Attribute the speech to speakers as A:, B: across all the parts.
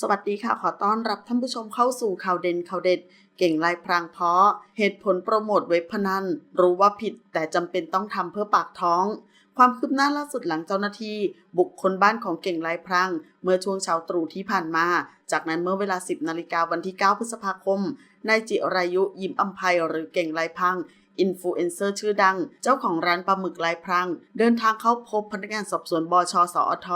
A: สวัสดีค่ะ ขอต้อนรับท่านผู้ชมเข้าสู่ข่าวเด่นข่าวเด็ด เก่งลายพรางเพาะ เหตุผลโปรโมทเว็บพนัน รู้ว่าผิดแต่จำเป็นต้องทำเพื่อปากท้อง ความคืบหน้าล่าสุดหลังเจ้าหน้าที่ บุกคนบ้านของเก่งลายพรางเมื่อช่วงเช้าตรู่ที่ผ่านมา จากนั้นเมื่อเวลา 10นาฬิกาวันที่ 9 พฤษภาคมนายจิรายุยิ้มอัมภัยหรือเก่งลายพราง อินฟลูเอนเซอร์ชื่อดัง เจ้าของร้านปลาหมึกลายพรางเดินทางเข้าพบพนักงานสอบสวนบชสอท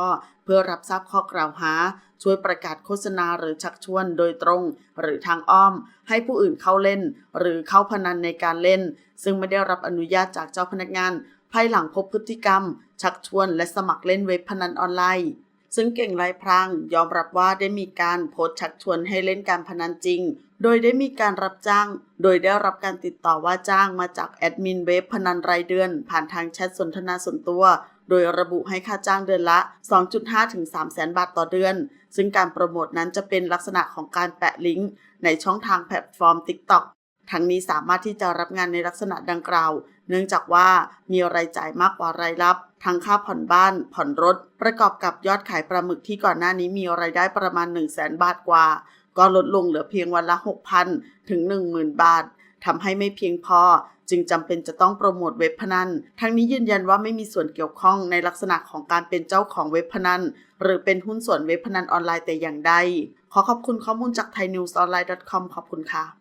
A: เพื่อรับทราบข้อกล่าวหา ช่วยประกาศโฆษณาหรือชักชวนโดยตรง หรือทางอ้อม ให้ผู้อื่นเข้าเล่น หรือเข้าพนันในการเล่น ซึ่งไม่ได้รับอนุญาตจากเจ้าพนักงาน ภายหลังพบพฤติกรรม ชักชวนและสมัครเล่นเว็บพนันออนไลน์ ซึ่งเก่งลายพรางยอมรับว่าได้มีการโพสชักชวนให้เล่นการพนันจริง โดยได้มีการรับจ้าง โดยได้รับการติดต่อว่าจ้างมาจากแอดมินเว็บพนันรายเดือน ผ่านทางแชทสนทนาส่วนตัว โดยระบุให้ค่าจ้างเดือนละ 2.5 ถึง3แสนบาทต่อเดือน ซึ่งการโปรโมทนั้นจะเป็นลักษณะของการแปะลิงก์ในช่องทางแพลตฟอร์ม TikTok ทั้งนี้สามารถที่จะรับงานในลักษณะดังกล่าว เนื่องจากว่ามีรายจ่ายมากกว่ารายรับ ทั้งค่าผ่อนบ้าน ผ่อนรถ ประกอบกับยอดขายปลาหมึกที่ก่อนหน้านี้มีรายได้ประมาณ 1 0 0 0 0แสนบาทกว่า ก็ลดลงเหลือเพียงวันละ 6,000 ถึง 10,000 บาททำให้ไม่เพียงพอจึงจำเป็นจะต้องโปรโมทเว็บพนัน ทั้งนี้ยืนยันว่าไม่มีส่วนเกี่ยวข้องในลักษณะของการเป็นเจ้าของเว็บพนัน หรือเป็นหุ้นส่วนเว็บพนันออนไลน์แต่อย่างใด ขอขอบคุณข้อมูลจาก thainewsonline.com ขอบคุณค่ะ